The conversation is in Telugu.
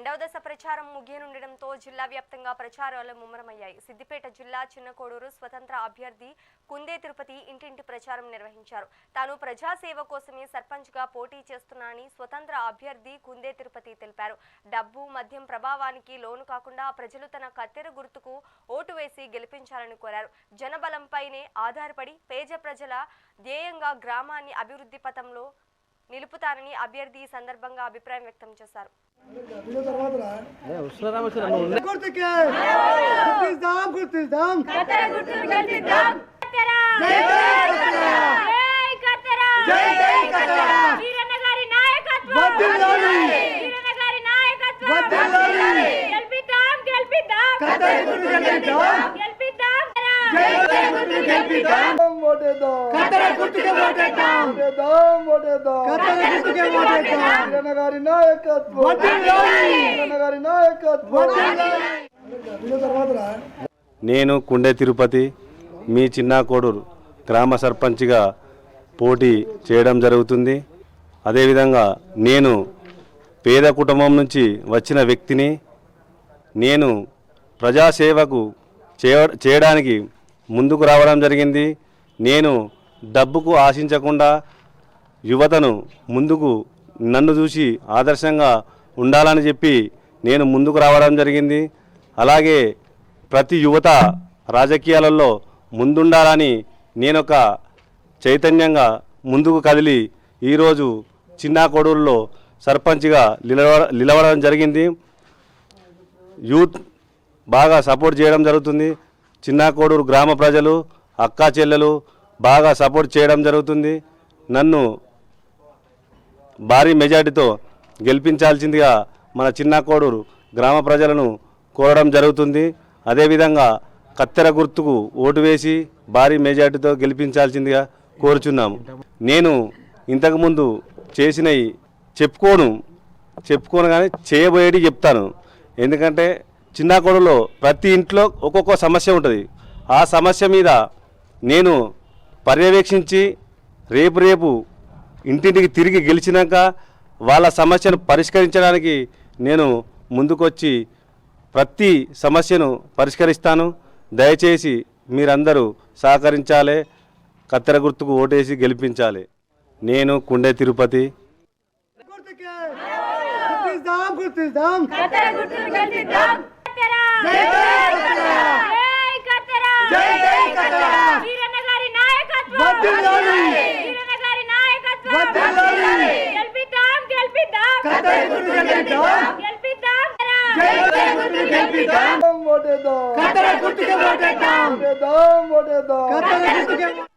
రెండవ దశ ప్రచారం ముగియనుండటంతో జిల్లా వ్యాప్తంగా ప్రచారాలు ముమ్మరమయ్యాయి. సిద్దిపేట జిల్లా చిన్నకోడూరు స్వతంత్ర అభ్యర్థి కుందే తిరుపతి ఇంటింటి ప్రచారం నిర్వహించారు. తాను ప్రజాసేవ కోసమే సర్పంచ్గా పోటీ చేస్తున్నానని స్వతంత్ర అభ్యర్థి కుందే తిరుపతి తెలిపారు. డబ్బు మద్యం ప్రభావానికి లోను కాకుండా ప్రజలు తన కత్తెర గుర్తుకు ఓటు వేసి గెలిపించాలని కోరారు. జనబలంపైనే ఆధారపడి పేద ప్రజల ధ్యేయంగా గ్రామాన్ని అభివృద్ధి పథంలో నిలుపుతారని అభ్యర్థి ఈ సందర్భంగా అభిప్రాయం వ్యక్తం చేశారు. గుర్తుకే గుర్తిస్తాం గుర్తిస్తాం వర్ధిల్లాలి. వర్ధిల్లాలి. గెలిపిద్దాం. ఓటేద్దాం. కత్తెర గుర్తుకే ఓటేద్దాం. కత్తెర గుర్తుకే ఓటేద్దాం. వర్ధిల్లాలి. నేను కుండే తిరుపతి మీ చిన్న కోడూరు గ్రామ సర్పంచ్గా పోటీ చేయడం జరుగుతుంది అదేవిధంగా నేను పేద కుటుంబం నుంచి వచ్చిన వ్యక్తిని నేను ప్రజాసేవకు చేయ- చేయడానికి ముందుకు రావడం జరిగింది నేను డబ్బుకు ఆశించకుండా యువతను ముందుకు నన్ను చూసి ఆదర్శంగా ఉండాలని చెప్పి నేను ముందుకు రావడం జరిగింది. అలాగే ప్రతి యువత రాజకీయాలలో ముందుండాలని నేనొక చైతన్యంగా ముందుకు కదిలి ఈరోజు చిన్న కొడూరులో సర్పంచ్గా నిలవ నిలవడం జరిగింది. యూత్ బాగా సపోర్ట్ చేయడం జరుగుతుంది. చిన్న కోడూరు గ్రామ ప్రజలు అక్కా చెల్లెలు బాగా సపోర్ట్ చేయడం జరుగుతుంది. నన్ను భారీ మెజార్టీతో గెలిపించాల్సిందిగా మన చిన్న కోడూరు గ్రామ ప్రజలను కోరడం జరుగుతుంది. అదేవిధంగా కత్తెర గుర్తుకు ఓటు వేసి భారీ మెజార్టీతో గెలిపించాల్సిందిగా కోరుచున్నాము. నేను ఇంతకుముందు చేసినవి చెప్పుకోను చెప్పుకోను కానీ చేయబోయేటి చెప్తాను. ఎందుకంటే చిన్న కోడలో ప్రతి ఇంట్లో ఒక్కొక్క సమస్య ఉంటుంది. ఆ సమస్య మీద నేను పర్యవేక్షించి రేపు రేపు ఇంటింటికి తిరిగి గెలిచినాక వాళ్ళ సమస్యను పరిష్కరించడానికి నేను ముందుకొచ్చి ప్రతి సమస్యను పరిష్కరిస్తాను. దయచేసి మీరందరూ సహకరించాలి. కత్తెర గుర్తుకు ఓటేసి గెలిపించాలి. నేను కుండే తిరుపతి. వర్ధిల్లాలి. వర్ధిల్లాలి. కథ గుర్తు గెలిపిద్దాం. కత్తెర గుర్తుకే ఓటేద్దాం. కత్తెర గుర్తుకే